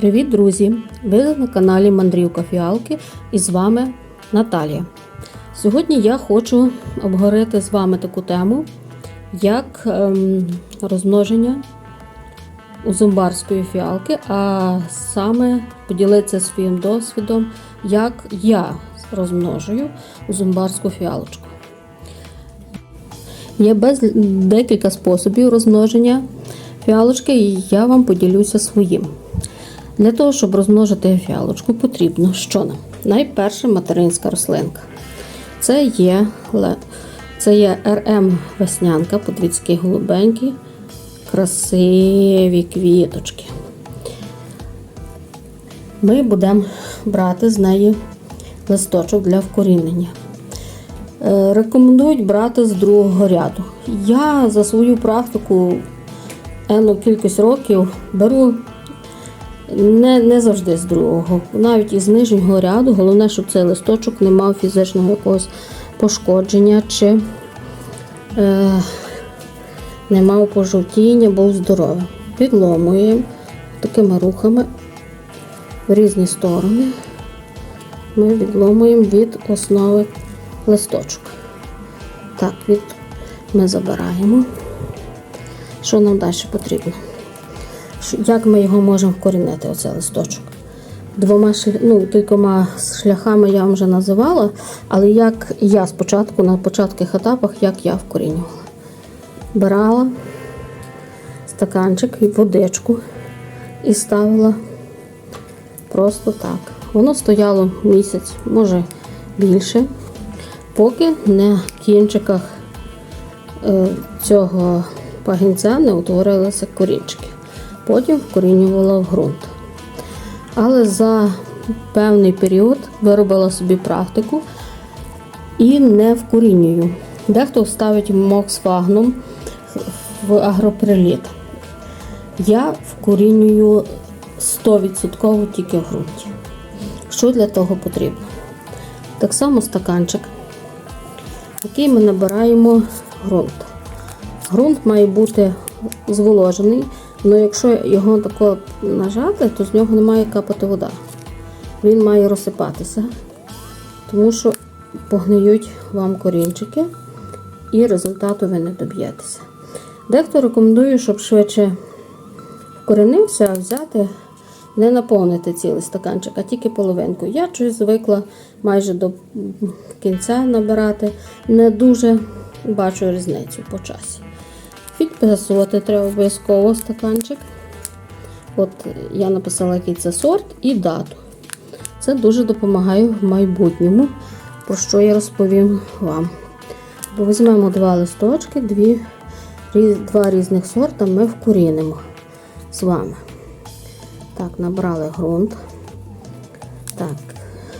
Привіт, друзі! Ви на каналі Мандрівка Фіалки і з вами Наталія. Сьогодні я хочу обговорити з вами таку тему, як ем, розмноження узумбарської фіалки, а саме поділитися своїм досвідом, як я розмножую узумбарську фіалочку. Є без декілька способів розмноження фіалочки, і я вам поділюся своїм. Для того, щоб розмножити фіалочку, потрібно що нам? Найперше материнська рослинка. Це є, це є РМ веснянка, подивіться, які голубенькі, красиві квіточки. Ми будемо брати з неї листочок для вкорінення. Е, Рекомендують брати з другого ряду. Я за свою практику енну кількість років беру не, не завжди з другого, навіть із нижнього ряду. Головне, щоб цей листочок не мав фізичного якогось пошкодження чи е, не мав пожовтіння, був здоровий. Підломуємо такими рухами в різні сторони. Ми відломуємо від основи листочок. Так, від ми забираємо. Що нам далі потрібно? Як ми його можемо вкорінити, оцей листочок? Двома ну, кількома шляхами я вам вже називала, але як я спочатку, на початких етапах, як я вкорінювала. Брала стаканчик і водичку і ставила просто так. Воно стояло місяць, може більше, поки на кінчиках е, цього пагінця не утворилися корінчики. Потім вкорінювала в ґрунт. Але за певний період виробила собі практику і не вкорінюю. Дехто ставить моксфагном в агроприліт. Я вкорінюю 100% тільки в ґрунті. Що для того потрібно? Так само стаканчик, який ми набираємо ґрунт. Ґрунт має бути зволожений, але якщо його тако нажати, то з нього не має капати вода. Він має розсипатися, тому що погниють вам корінчики і результату ви не доб'єтеся. Дехто рекомендує, щоб швидше вкоренився, взяти, не наповнити цілий стаканчик, а тільки половинку. Я щось звикла майже до кінця набирати. Не дуже бачу різницю по часі. Підписувати треба обов'язково стаканчик. От я написала, який це сорт і дату. Це дуже допомагає в майбутньому, про що я розповім вам. Бо візьмемо два листочки, дві, два різних сорта ми вкорінимо з вами. Так, набрали ґрунт. Так,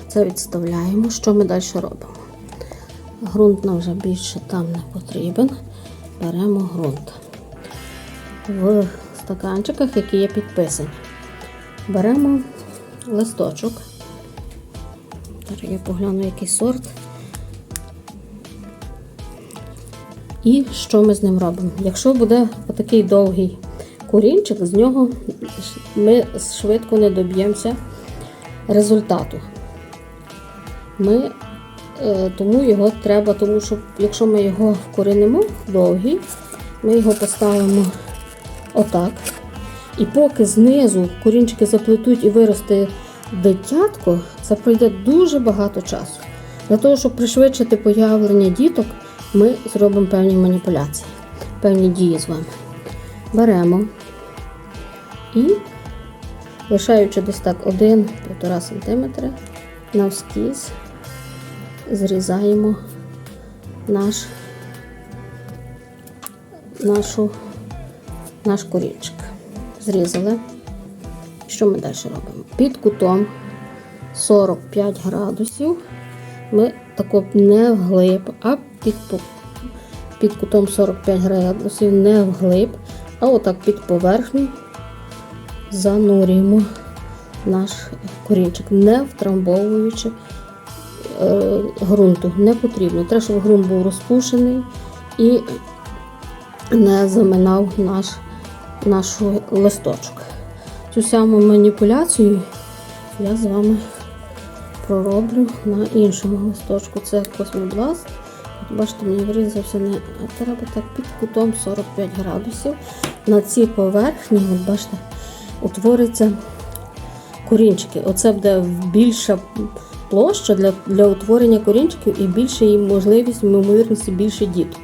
це відставляємо. Що ми далі робимо? Грунт нам вже більше там не потрібен. Беремо ґрунт. В стаканчиках, які є підписані. Беремо листочок. Зараз я погляну, який сорт. І що ми з ним робимо? Якщо буде отакий довгий корінчик, з нього ми швидко не доб'ємося результату. Ми, е, тому його треба, тому що якщо ми його вкоренимо довгий, ми його поставимо отак. І поки знизу корінчики заплетуть і виросте дитятко, це пройде дуже багато часу. Для того, щоб пришвидшити появлення діток, ми зробимо певні маніпуляції, певні дії з вами. Беремо і, лишаючи десь так 1-1,5 см, навскіз зрізаємо наш, нашу, наш корінчик. Зрізали. Що ми далі робимо? Під кутом 45 градусів ми тако не вглиб, а під, під кутом 45 градусів не вглиб, а отак під поверхню занурюємо наш корінчик, не втрамбовуючи е, ґрунту. Не потрібно. Треба, щоб ґрунт був розпушений і не заминав наш, наш листочок. Цю саму маніпуляцію я з вами пророблю на іншому листочку. Це космобласт. Бачите, мені врізався не треба так під кутом 45 градусів. На цій поверхні, от бачите, утвориться корінчики. Оце буде більша площа для, для утворення корінчиків і більше їм можливість, ймовірності більше діток.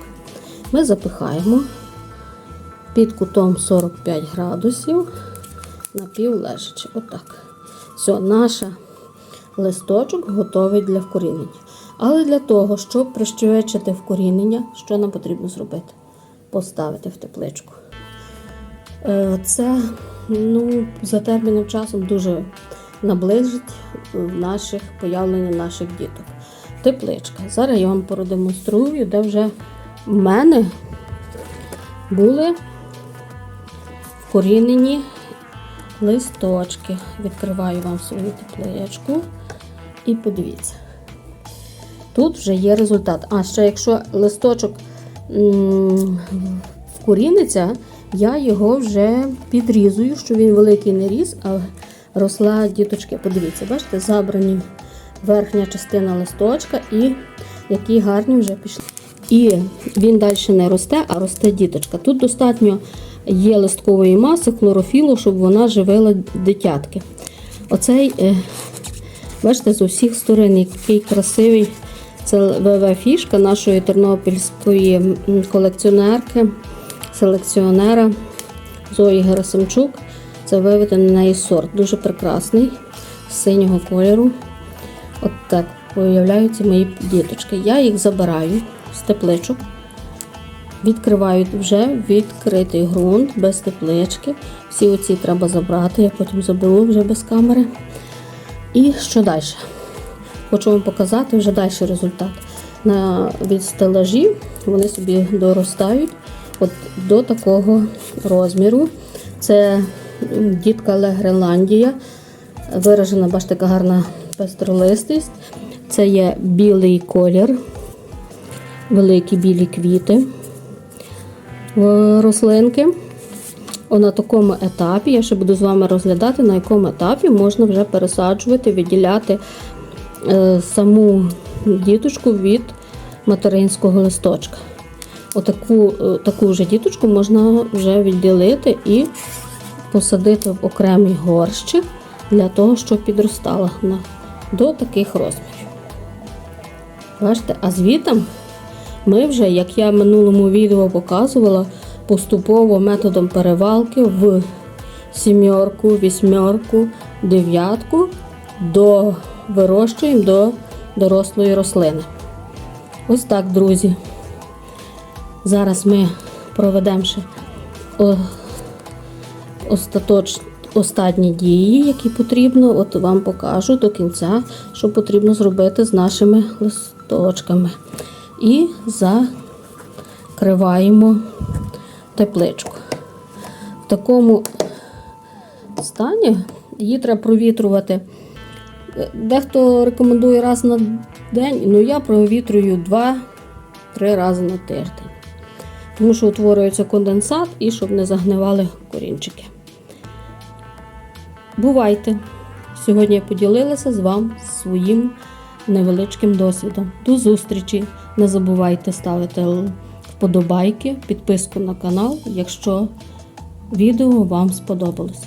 Ми запихаємо під кутом 45 градусів на пів лежачи. Отак. Все, наш листочок готовий для вкорінення. Але для того, щоб пришвидшити вкорінення, що нам потрібно зробити? Поставити в тепличку. Е, Це ну, за терміном часом дуже наближить наших появлення наших діток. Тепличка. Зараз я вам продемонструю, де вже в мене були вкорінені листочки. Відкриваю вам свою тепличку і подивіться. Тут вже є результат. А ще якщо листочок вкоріниться, я його вже підрізую, що він великий не ріс, а росла діточки. Подивіться, бачите, забрані верхня частина листочка і які гарні вже пішли. І він далі не росте, а росте діточка. Тут достатньо є листкової маси, хлорофілу, щоб вона живила дитятки. Оцей, е, бачите, з усіх сторон, який красивий. Це ВВ-фішка нашої тернопільської колекціонерки, селекціонера Зої Герасимчук. Це виведений на неї сорт. Дуже прекрасний, синього кольору. От так появляються мої діточки. Я їх забираю з тепличок, відкриваю вже відкритий ґрунт без теплички. Всі оці треба забрати, я потім заберу вже без камери. І що далі? Хочу вам показати вже далі результат. На від стелажів вони собі доростають от до такого розміру. Це дітка Ле Гренландія. Виражена, бачите, яка гарна пестролистість. Це є білий колір, великі білі квіти рослинки. На такому етапі, я ще буду з вами розглядати, на якому етапі можна вже пересаджувати, відділяти е, саму діточку від материнського листочка. Отаку е, таку вже діточку можна вже відділити і посадити в окремий горщик для того, щоб підростала до таких розмірів. Бачите, а звітом ми вже, як я в минулому відео показувала, поступово методом перевалки в сімерку, вісьмерку, дев'ятку до вирощуємо до дорослої рослини. Ось так, друзі. Зараз ми проведемо ще остаточ, останні дії, які потрібно. От вам покажу до кінця, що потрібно зробити з нашими листочками. І закриваємо тепличку. В такому стані її треба провітрувати. Дехто рекомендує раз на день, ну я провітрую 2-3 рази на тиждень. Тому що утворюється конденсат і щоб не загнивали корінчики. Бувайте! Сьогодні я поділилася з вами своїм невеличким досвідом. До зустрічі! Не забувайте ставити вподобайки, підписку на канал, якщо відео вам сподобалось.